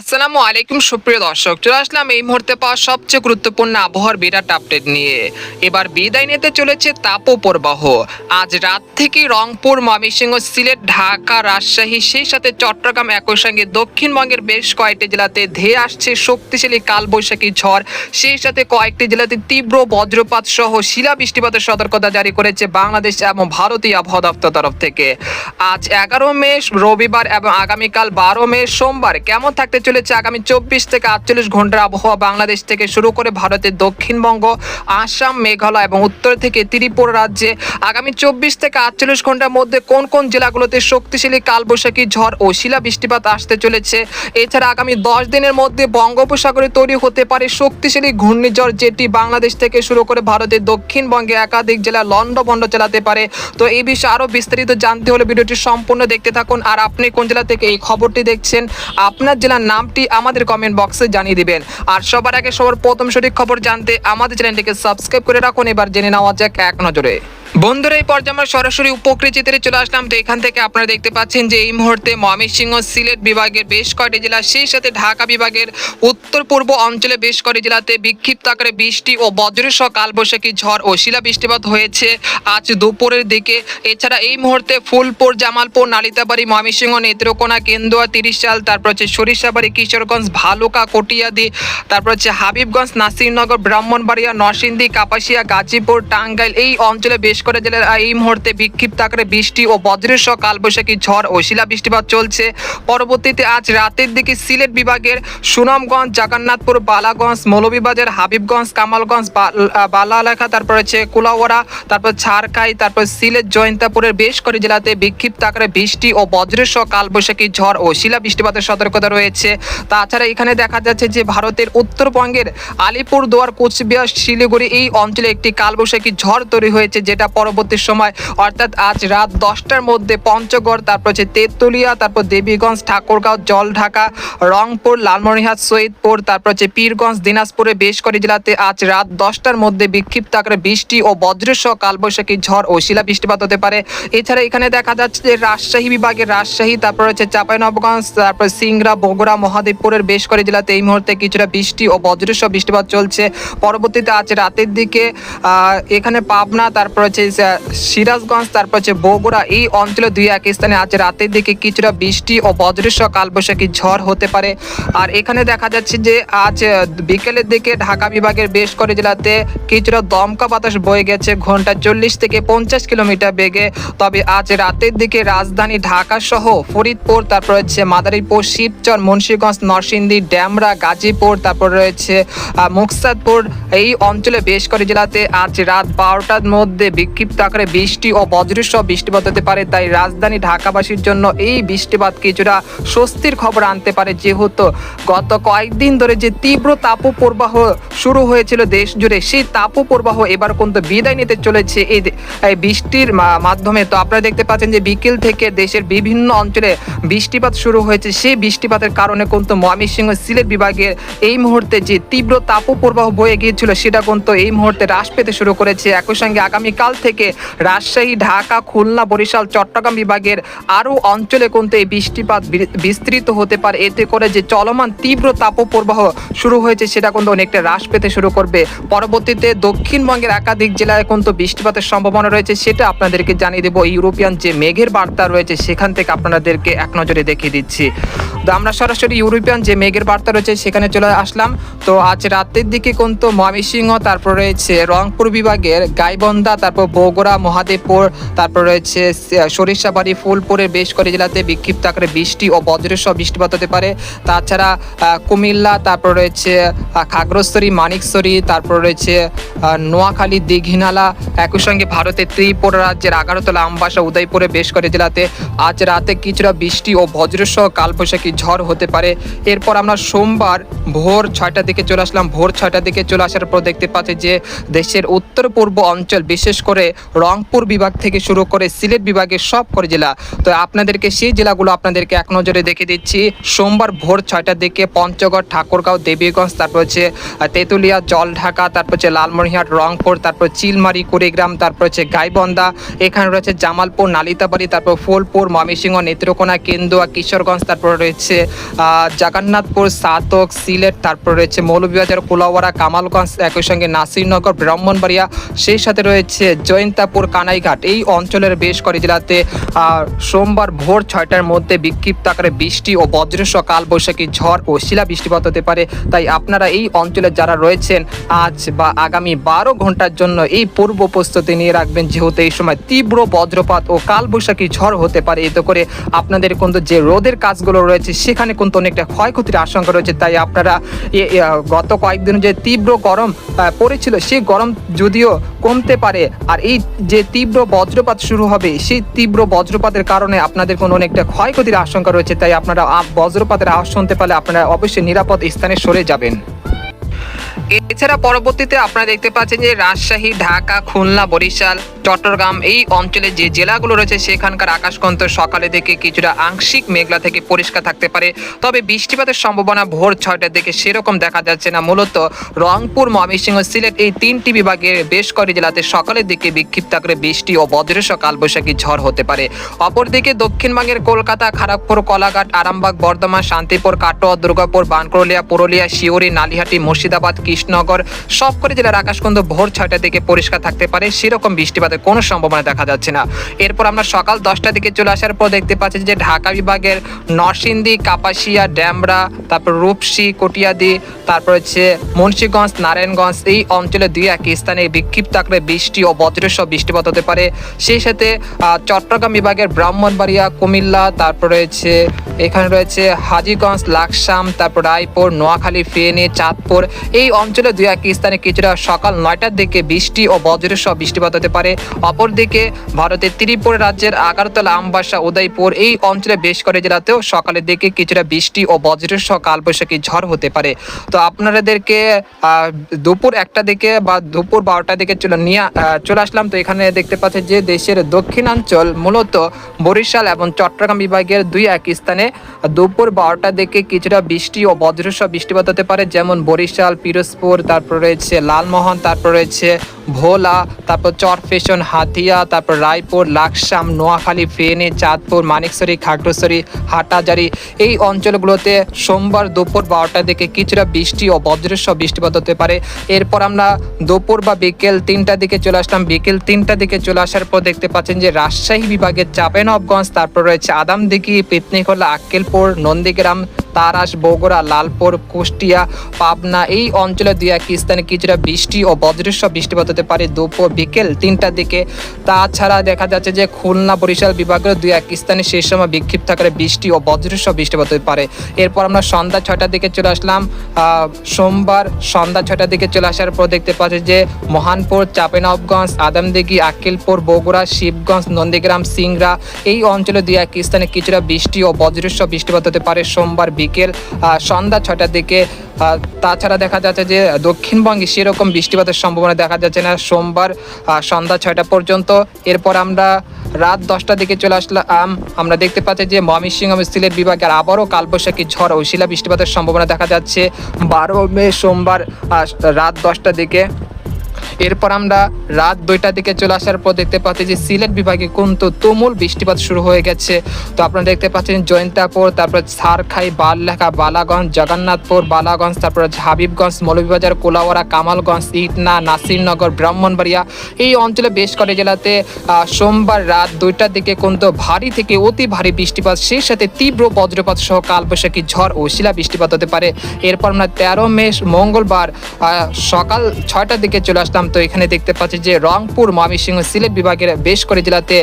আসসালামু আলাইকুম, সুপ্রিয় দর্শক। চলে আসলাম এই মুহূর্তে পাওয়া সবচেয়ে গুরুত্বপূর্ণ আবহাওয়ার বিরাট আপডেট নিয়ে। এবার বিদায় নিতে চলেছে তাপপ্রবাহ। আজ রাত থেকে রংপুর, ময়মনসিংহ, সিলেট, ঢাকা, রাজশাহী, সেই সাথে চট্টগ্রাম একই সঙ্গে দক্ষিণবঙ্গের বেশ কয়েকটি জেলাতে ধেয়ে আসছে শক্তিশালী কালবৈশাখী ঝড়। সেই সাথে কয়েকটি জেলাতে তীব্র বজ্রপাত সহ শিলা বৃষ্টিপাতের সতর্কতা জারি করেছে বাংলাদেশ এবং ভারতীয় আবহাওয়া দপ্তর তরফ থেকে। আজ এগারো মে, রবিবার এবং আগামীকাল বারো মে সোমবার কেমন থাকতে চলেছে আগামী চব্বিশ থেকে আটচল্লিশ ঘণ্টার আবহাওয়া বাংলাদেশ থেকে শুরু করে ভারতের দক্ষিণবঙ্গ, আসাম, মেঘালয় এবং উত্তর থেকে ত্রিপুরা রাজ্যে আগামী চব্বিশ থেকে আটচল্লিশ ঘণ্টার মধ্যে কোন কোন জেলাগুলোতে শক্তিশালী কালবৈশাখী ঝড় ও শিলা বৃষ্টিপাত আসতে চলেছে? এছাড়া আগামী দশ দিনের মধ্যে বঙ্গোপসাগরে তৈরি হতে পারে শক্তিশালী ঘূর্ণিঝড় যেটি বাংলাদেশ থেকে শুরু করে ভারতের দক্ষিণবঙ্গে একাধিক জেলা লন্ডভন্ড চালাতে পারে। তো এই বিষয়ে আরও বিস্তারিত জানতে হলে ভিডিওটি সম্পূর্ণ দেখতে থাকুন। আর আপনি কোন জেলা থেকে এই খবরটি দেখছেন? আপনার জেলার নামটি আমাদের কমেন্ট বক্সে জানিয়ে দিবেন। আর সবার আগে সবার প্রথম সঠিক খবর জানতে আমাদের চ্যানেলটিকে সাবস্ক্রাইব করে রাখুন। এবার জেনে নেওয়া যাক এক নজরে। বন্ধুরা, এই পর্যায়ে আমরা সরাসরি উপকৃত চিত্রে চলে আসলাম। তো এখান থেকে আপনারা দেখতে পাচ্ছেন যে এই মুহূর্তে ময়মনসিংহ সিলেট বিভাগের বেশ কয়েকটি জেলা, সেই সাথে ঢাকা বিভাগের উত্তর পূর্ব অঞ্চলে বেশ কয়টি জেলাতে বিক্ষিপ্ত আকারে বৃষ্টি ও বজ্রসহ কালবৈশাখী ঝড় ও শিলা বৃষ্টিপাত হয়েছে আজ দুপুরের দিকে। এছাড়া এই মুহূর্তে ফুলপুর, জামালপুর, নালিতাবাড়ি, ময়মনসিংহ, নেত্রকোনা, কেন্দুয়া, তিরিশাল, তারপর হচ্ছে সরিষাবাড়ি, কিশোরগঞ্জ, ভালুকা, কটিয়াদি, তারপর হচ্ছে হাবিবগঞ্জ, নাসিরনগর, ব্রাহ্মণবাড়িয়া, নরসিংদী, কাপাসিয়া, গাজীপুর, টাঙ্গাইল এই অঞ্চলে বেশ করে জেলার এই মুহূর্তে বিক্ষিপ্ত আকারে বৃষ্টি ও বজ্রসহ কালবৈশাখী ঝড় ও শিলা বৃষ্টিপাত চলছে। পরবর্তীতে আজ রাতের দিকে সিলেট বিভাগের সুনামগঞ্জ জগন্নাথপুর বালাগঞ্জ, মৌলভীবাজার, হাবিবগঞ্জ, কামালগঞ্জ, বাল- বালালেখা, তারপর হচ্ছে কুলাওয়ারা তারপর ছাড়খাই তারপর সিলেট, জয়ন্তাপুরের বেশ কয়েকটি জেলাতে বিক্ষিপ্ত আকারে বৃষ্টি ও বজ্রসহ কালবৈশাখী ঝড় ও শিলা বৃষ্টিপাতের সতর্কতা রয়েছে। তাছাড়া এখানে দেখা যাচ্ছে যে ভারতের উত্তরবঙ্গের আলিপুর দুয়ার কোচবিহার, শিলিগুড়ি এই অঞ্চলে একটি কালবৈশাখী ঝড় তৈরি হয়েছে, যেটা পরবর্তী সময়, অর্থাৎ আজ রাত দশটার মধ্যে পঞ্চগড়, তারপর হচ্ছে তেঁতুলিয়া, তারপর দেবীগঞ্জ, ঠাকুরগাঁও জলঢাকা রংপুর, লালমনিরহাট, সৈয়দপুর, তারপর হচ্ছে পীরগঞ্জ দিনাজপুরে বেশ কয়েকটি জেলাতে আজ রাত দশটার মধ্যে বিক্ষিপ্ত আকারে বৃষ্টি ও বজ্রসহ কালবৈশাখী ঝড় ও শিলা বৃষ্টিপাত হতে পারে। এছাড়া এখানে দেখা যাচ্ছে যে রাজশাহী বিভাগের রাজশাহী, তারপর হচ্ছে চাঁপাইনবগঞ্জ তারপর সিংড়া, বগুড়া, মহাদেবপুরের বেশ কয়েকটি জেলাতে এই মুহূর্তে কিছুটা বৃষ্টি ও বজ্রসহ বৃষ্টিপাত চলছে। পরবর্তীতে আজ রাতের দিকে এখানে পাবনা, তারপর হচ্ছে আহ, সিরাজগঞ্জ তারপর হচ্ছে বগুড়া। এই অঞ্চলে দুই এক স্থানে আজ রাতের দিকে কিছুটা বৃষ্টি ও বজ্রসহ কালবৈশাখী ঝড় হতে পারে। আর এখানে দেখা যাচ্ছে যে আজ বিকেলের দিকে ঢাকা বিভাগের বেশ কয়েকটি জেলাতে কিছুটা দমকা বাতাস বয়ে গেছে। ঘণ্টা চল্লিশ থেকে পঞ্চাশ কিলোমিটার বেগে। তবে আজ রাতের দিকে রাজধানী ঢাকা সহ ফরিদপুর তারপর হচ্ছে মাদারীপুর শিবচর মুন্সিগঞ্জ নরসিংদী ড্যামরা গাজীপুর তারপর রয়েছে মুকসাদপুর। এই অঞ্চলে বেশ কয়েকটি জেলাতে আজ রাত বারোটার মধ্যে বিক্ষিপ্ত আকারে বৃষ্টি ও বজ্রসহ বৃষ্টিপাত হতে পারে, তাই রাজধানী ঢাকাবাসীর জন্য এই বৃষ্টিপাত কিছুটা স্বস্তির খবর আনতে পারে, যেহেতু গত কয়েকদিন ধরে যে তীব্র তাপপ্রবাহ শুরু হয়েছিল দেশ জুড়ে, সেই তাপপ্রবাহ এবার কিন্তু বিদায় নিতে চলেছে এই বৃষ্টির মাধ্যমে। তো আপনারা দেখতে পাচ্ছেন যে বিকেল থেকে দেশের বিভিন্ন অঞ্চলে বৃষ্টিপাত শুরু হয়েছে। সেই বৃষ্টিপাতের কারণে কিন্তু ময়মনসিংহ সিলেট বিভাগের এই মুহূর্তে যে তীব্র তাপপ্রবাহ বয়ে গিয়েছিল, সেটা কিন্তু এই মুহূর্তে হ্রাস পেতে শুরু করেছে। একই সঙ্গে আগামীকাল থেকে রাজশাহী, ঢাকা, খুলনা, বরিশাল, চট্টগ্রাম বিভাগের আরও অঞ্চলে কিন্তু এই বৃষ্টিপাত বিস্তৃত হতে পারে। এতে করে যে চলমান তীব্র তাপপ্রবাহ শুরু হয়েছে, সেটা কিন্তু অনেকটা হ্রাস পেতে শুরু করবে। পরবর্তীতে দক্ষিণবঙ্গের একাধিক জেলায় কিন্তু বৃষ্টিপাতের সম্ভাবনা রয়েছে, সেটা আপনাদেরকে জানিয়ে দেবো। ইউরোপিয়ান যে মেঘের বার্তা রয়েছে, সেখান থেকে আপনাদেরকে এক নজরে দেখিয়ে দিচ্ছি। তো আমরা সরাসরি ইউরোপিয়ান যে মেঘের বার্তা রয়েছে, সেখানে চলে আসলাম। তো আজ রাতের দিকে কিন্তু ময়মনসিংহ, তারপর রয়েছে রংপুর বিভাগের গাইবন্ধা, তারপর বগুড়া, মহাদেবপুর, তারপর রয়েছে সরিষাবাড়ি, ফুলপুরের বেশ কয়েকটি জেলাতে বিক্ষিপ্ত আকারে বৃষ্টি ও বজ্রসহ বৃষ্টিপাত হতে পারে। তাছাড়া কুমিল্লা, তারপর রয়েছে খাগড়াছড়ি, মানিকছড়ি, তারপর রয়েছে নোয়াখালী, দীঘিনালা, একই সঙ্গে ভারতের ত্রিপুরা রাজ্যের আগারতলা আমবাসা, উদয়পুরে বেশ কয়েকটি জেলাতে আজ রাতে কিছুটা বৃষ্টি ও বজ্রসহ কালবৈশাখী ঝড় হতে পারে। এরপর আমরা সোমবার ভোর ছয়টার দিকে চলে আসলাম। ভোর ছয়টার দিকে চলে আসার পর দেখতে পাচ্ছি যে দেশের উত্তর পূর্ব অঞ্চল, বিশেষ করে রংপুর বিভাগ থেকে শুরু করে সিলেট বিভাগের সব করে জেলা। তো আপনাদেরকে সেই জেলাগুলো আপনাদেরকে এক নজরে দেখে দিচ্ছি। সোমবার ভোর ছয়টার দিকে পঞ্চগড়, ঠাকুরগাঁও, দেবীগঞ্জ, তারপর হচ্ছে তেঁতুলিয়া, জলঢাকা, তারপর হচ্ছে লালমনিরহাট রংপুর, তারপর চিলমারি, কুড়িগ্রাম, তারপর হচ্ছে গাইবন্ধা, এখানে রয়েছে জামালপুর, নালিতাবাড়ি, তারপর ফুলপুর, ময়মনসিংহ, নেত্রকোনা, কেন্দুয়া, কিশোরগঞ্জ, তারপর রয়েছে জগন্নাথপুর, সাতক, সিলেট, তারপর রয়েছে মৌলভীবাজার কুলাওয়ারা কামালগঞ্জ, একই সঙ্গে নাসিরনগর, ব্রাহ্মণবাড়িয়া, সেই সাথে রয়েছে জয়ন্তাপুর কানাইঘাট। এই অঞ্চলের বেশ কয়েক জেলাতে সোমবার ভোর ছয়টার মধ্যে বিক্ষিপ্ত আকারে বৃষ্টি ও বজ্রসহ কালবৈশাখী ঝড় ও শিলা বৃষ্টিপাত হতে পারে। তাই আপনারা এই অঞ্চলে যারা রয়েছেন, আজ বা আগামী বারো ঘণ্টার জন্য এই পূর্ব প্রস্তুতি নিয়ে রাখবেন। যেহেতু এই সময় তীব্র বজ্রপাত ও কালবৈশাখী ঝড় হতে পারে। এতে করে আপনাদের কিন্তু যে রোদের কাজগুলো রয়েছে, সেখানে কিন্তু অনেকটা ক্ষয়ক্ষতির আশঙ্কা রয়েছে। তাই আপনারা গত কয়েকদিন যে তীব্র গরম পড়েছিল, সেই গরম যদিও কমতে পারে। আর এই যে তীব্র বজ্রপাত শুরু হবে, সেই তীব্র বজ্রপাতের কারণে আপনাদের কোনো অনেকটা ক্ষয়ক্ষতির আশঙ্কা রয়েছে, তাই আপনারা বজ্রপাতের আওয়াজ শুনতে পারলে আপনারা অবশ্যই নিরাপদ স্থানে সরে যাবেন। এছাড়া পরবর্তীতে আপনারা দেখতে পাচ্ছেন যে রাজশাহী, ঢাকা, খুলনা, বরিশাল, চট্টগ্রাম এই অঞ্চলে যে জেলাগুলো রয়েছে সেখানকার আকাশকন্ত সকালে থেকে কিছুটা আংশিক মেঘলা থেকে পরিষ্কার থাকতে পারে। তবে বৃষ্টিপাতের সম্ভাবনা ভোর ছয়টার দিকে সেরকম দেখা যাচ্ছে না। মূলত রংপুর, ময়মনসিংহ, সিলেট এই তিনটি বিভাগের বেশ কয়েকটি জেলাতে সকালের দিকে বিক্ষিপ্ত আকারে বৃষ্টি ও বজ্রসহ কালবৈশাখী ঝড় হতে পারে। অপরদিকে দক্ষিণবঙ্গের কলকাতা খড়গপুর কলাঘাট, আরামবাগ, বর্ধমান, শান্তিপুর, কাটোয়া, দুর্গাপুর বানকরলিয়া পুরুলিয়া, শিউরি, নালিহাটি, মুর্শিদাবাদ কৃষ্ণনগর। সবকটি জেলার আকাশ কিন্তু ভোর ছয়টার দিকে পরিষ্কার থাকতে পারে, সেরকম বৃষ্টিপাতের কোনো সম্ভাবনা দেখা যাচ্ছে না। এরপর আমরা সকাল দশটার দিকে চলে আসার পর দেখতে পাচ্ছি যে ঢাকা বিভাগের নরসিংদী, কাপাসিয়া, ড্যামরা, তারপর রূপসী, কটিয়াদি, তারপর হচ্ছে মুন্সীগঞ্জ, নারায়ণগঞ্জ, এই অঞ্চলে দুই এক স্থানে বিক্ষিপ্ত আকারে বৃষ্টি ও বজ্রসহ বৃষ্টিপাত হতে পারে। সেই সাথে চট্টগ্রাম বিভাগের ব্রাহ্মণবাড়িয়া, কুমিল্লা, তারপর রয়েছে, এখানে রয়েছে হাজিগঞ্জ, লাকসাম, তারপর রায়পুর, নোয়াখালী, ফেনী, চাঁদপুর, এই অঞ্চলে দুই এক স্থানে কিছুটা সকাল নয়টার দিকে বৃষ্টি ও বজ্রসহ বৃষ্টিপাত হতে পারে। অপরদিকে ভারতের ত্রিপুরা রাজ্যের আগারতলা, আমবাসা, উদয়পুর এই অঞ্চলে বেশ করে জেলাতেও সকালের দিকে কিছুটা বৃষ্টি ও বজ্রসহ কালবৈশাখী ঝড় হতে পারে। তো আপনাদেরকে দুপুর একটা দিকে বা দুপুর বারোটার দিকে চলে নিয়ে চলে আসলাম। তো এখানে দেখতে পাচ্ছেন যে দেশের দক্ষিণাঞ্চল, মূলত বরিশাল এবং চট্টগ্রাম বিভাগের দুই এক স্থানে দুপুর বারোটার দিকে কিছুটা বৃষ্টি ও বজ্রসহ বৃষ্টিপাত হতে পারে। যেমন বরিশাল পিরোজপুর তারপর রয়েছে লালমোহন তারপর রয়েছে ভোলা, তারপর চরফেশন, হাতিয়া, তারপর রায়পুর, লাকসাম, নোয়াখালী, ফেনে, চাঁদপুর মানিকছড়ি খাগড়াছড়ি, হাটাজারি। এই অঞ্চলগুলোতে সোমবার দুপুর বারোটার দিকে কিছুটা বৃষ্টি ও বজ্রসহ বৃষ্টিপাত হতে পারে। এরপর আমরা দুপুর বা বিকেল তিনটার দিকে চলে আসলাম। বিকেল তিনটার দিকে চলে আসার পর দেখতে পাচ্ছেন যে রাজশাহী বিভাগের চাপেনবগঞ্জ তারপর রয়েছে আদামদিঘি, পিতনিখোলা, আক্কেলপুর, নন্দীগ্রাম, তারাস, বগুড়া, লালপুর, কুষ্টিয়া, পাবনা। এই অঞ্চলে দুই এক স্থানে কিছুটা বৃষ্টি ও বজ্রসহ বৃষ্টিপাত হতে পারে দুপুর, বিকেল তিনটার দিকে। তাছাড়া দেখা যাচ্ছে যে খুলনা বরিশাল বিভাগের দুই এক স্থানে সেই সময় বিক্ষিপ্ত আকারে বৃষ্টি ও বজ্রসহ বৃষ্টিপাত হতে পারে। এরপর আমরা সন্ধ্যা ছয়টার দিকে চলে আসলাম। সোমবার সন্ধ্যা ছয়টার দিকে চলে আসার পর দেখতে পাচ্ছি যে মহানপুর চাপেনবগঞ্জ আদমদিঘি আকিলপুর বগুড়া, শিবগঞ্জ, নন্দীগ্রাম, সিংড়া এই অঞ্চলে দুই এক স্থানে কিছুটা বৃষ্টি ও বজ্রসহ বৃষ্টিপাত হতে পারে সোমবার বিকেল সন্ধ্যা ছয়টার দিকে। তাছাড়া দেখা যাচ্ছে যে দক্ষিণবঙ্গে সেরকম বৃষ্টিপাতের সম্ভাবনা দেখা যাচ্ছে না। সোমবার সন্ধ্যা ছয়টা পর্যন্ত। এরপর আমরা রাত দশটার দিকে চলে আসলাম। আমরা দেখতে পাচ্ছি যে ময়মনসিংহ সিলেট বিভাগের আবারও কালবৈশাখী ঝড় ও শিলা বৃষ্টিপাতের সম্ভাবনা দেখা যাচ্ছে। বারো মে সোমবার রাত দশটার দিকে। এরপর আমরা রাত দুইটার দিকে চলে আসার পর দেখতে পাচ্ছি যে সিলেট বিভাগে কিন্তু তুমুল বৃষ্টিপাত শুরু হয়ে গেছে। তো আপনারা দেখতে পাচ্ছেন জয়ন্তাপুর, তারপর সারখাই, বাললেখা, বালাগঞ্জ, জগন্নাথপুর, বালাগঞ্জ, তারপর হাবিবগঞ্জ, মৌলভীবাজার কোলাওয়ারা কামালগঞ্জ, ইটনা, নাসিরনগর, ব্রাহ্মণবাড়িয়া। এই অঞ্চলে বেশ কয়েক জেলাতে সোমবার রাত দুইটার দিকে কিন্তু ভারী থেকে অতি ভারী বৃষ্টিপাত, সেই সাথে তীব্র বজ্রপাত সহ কালবৈশাখী ঝড় ও শিলা বৃষ্টিপাত হতে পারে। এরপর আমরা তেরো মে, মঙ্গলবার সকাল ছয়টার দিকে চলে আসলাম তো এখানে দেখতে পাচ্ছি যে রংপুর, ময়মনসিংহ সিলেট বিভাগের বেশ করে জেলাতে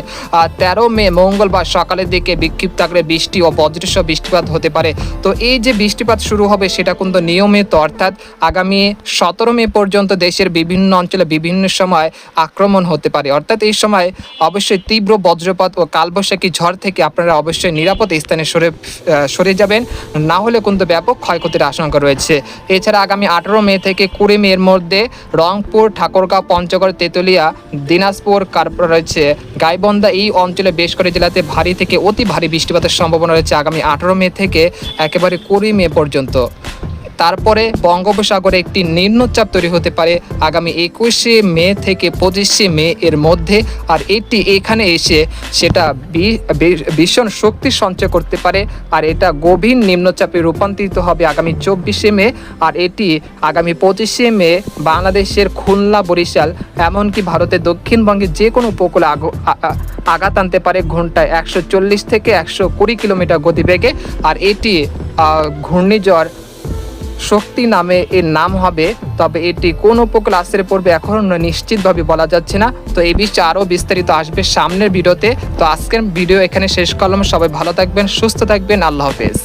তেরো মে, মঙ্গলবার সকালের দিকে বিক্ষিপ্ত আকারে বৃষ্টি ও বজ্রসহ বৃষ্টিপাত হতে পারে। তো এই যে বৃষ্টিপাত শুরু হবে সেটা কিন্তু নিয়মিত, অর্থাৎ আগামী সতেরো মে পর্যন্ত দেশের বিভিন্ন অঞ্চলে বিভিন্ন সময় আক্রমণ হতে পারে। অর্থাৎ এই সময় অবশ্যই তীব্র বজ্রপাত ও কালবৈশাখী ঝড় থেকে আপনারা অবশ্যই নিরাপদ স্থানে সরে সরে যাবেন। না হলে কিন্তু ব্যাপক ক্ষয়ক্ষতির আশঙ্কা রয়েছে। এছাড়া আগামী আঠারো মে থেকে কুড়ি মে এর মধ্যে রংপুর ঠাকুরগাঁও পঞ্চগড়, তেতুলিয়া, দিনাজপুর রয়েছে। গাইবন্ধা এই অঞ্চলে বেশ করে জেলাতে ভারী থেকে অতি ভারী বৃষ্টিপাতের সম্ভাবনা রয়েছে আগামী আঠারো মে থেকে একেবারে কুড়ি মে পর্যন্ত। তারপরে বঙ্গোপসাগরে একটি নিম্নচাপ তৈরি হতে পারে আগামী একুশে মে থেকে পঁচিশে মে এর মধ্যে। আর এটি এখানে এসে সেটা ভীষণ শক্তি সঞ্চয় করতে পারে। আর এটা গভীর নিম্নচাপে রূপান্তরিত হবে আগামী চব্বিশে মে। আর এটি আগামী পঁচিশে মে বাংলাদেশের খুলনা, বরিশাল, এমনকি ভারতের দক্ষিণবঙ্গের যে কোনো উপকূলে আঘাত আনতে পারে ঘন্টায় একশো চল্লিশ থেকে একশো কুড়ি কিলোমিটার গতিবেগে। আর এটি ঘূর্ণিঝড় শক্তি নামে এর নাম হবে, তবে এটি কোন উপক্লাসের পড়বে এখন নিশ্চিতভাবে বলা যাচ্ছে না। তো এই বিষয়ে আরও বিস্তারিত আসবে সামনের ভিডিওতে। তো আজকের ভিডিও এখানে শেষ করলাম। সবাই ভালো থাকবেন, সুস্থ থাকবেন। আল্লাহ হাফেজ।